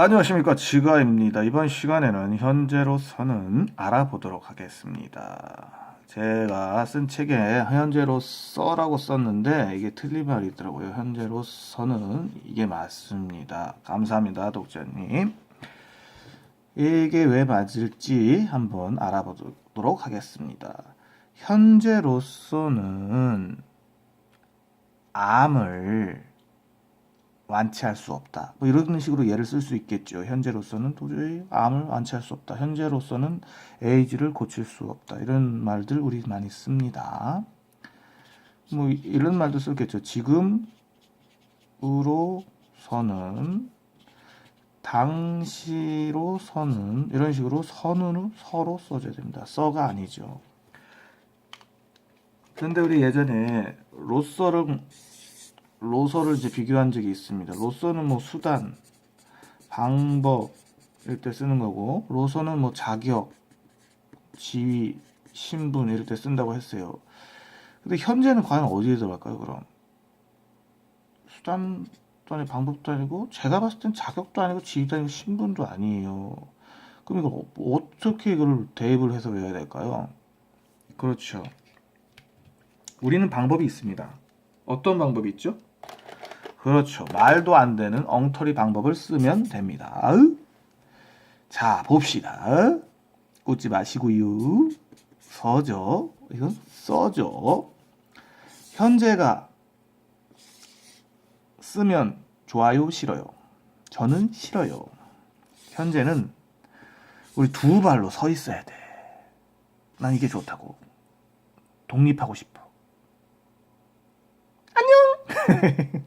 안녕하십니까 지가입니다. 이번 시간에는 현재로서는 알아보도록 하겠습니다. 제가 쓴 책에 현재로서라고 썼는데 이게 틀린 말이 있더라고요. 현재로서는 이게 맞습니다. 감사합니다, 독자님. 이게 왜 맞을지 한번 알아보도록 하겠습니다. 현재로서는 암을 완치할 수 없다. 뭐 이런 식으로 예를 쓸 수 있겠죠. 현재로서는 도저히 암을 완치할 수 없다. 현재로서는 에이즈를 고칠 수 없다. 이런 말들 우리 많이 씁니다. 뭐 이런 말도 쓰겠죠. 지금으로서는 당시로서는 이런 식으로 선으로 서로 써줘야 됩니다. 써가 아니죠. 근데 우리 예전에 로서를 로서를 이제 비교한 적이 있습니다. 로서는 뭐 수단, 방법 이럴 때 쓰는 거고 로서는 뭐 자격, 지위, 신분 이럴 때 쓴다고 했어요. 근데 현재는 과연 어디에 들어갈까요? 그럼 수단도 아니고 방법도 아니고 제가 봤을 땐 자격도 아니고 지위도 아니고 신분도 아니에요. 그럼 이걸 어- 어떻게 이걸 대입을 해서 외워야 될까요? 그렇죠. 우리는 방법이 있습니다. 어떤 방법이 있죠? 그렇죠. 말도 안 되는 엉터리 방법을 쓰면 됩니다. 자, 봅시다. 꽂지 마시고요. 서죠. 이건 써죠. 현재가 쓰면 좋아요, 싫어요. 저는 싫어요. 현재는 우리 두 발로 서 있어야 돼. 난 이게 좋다고. 독립하고 싶어. 안녕!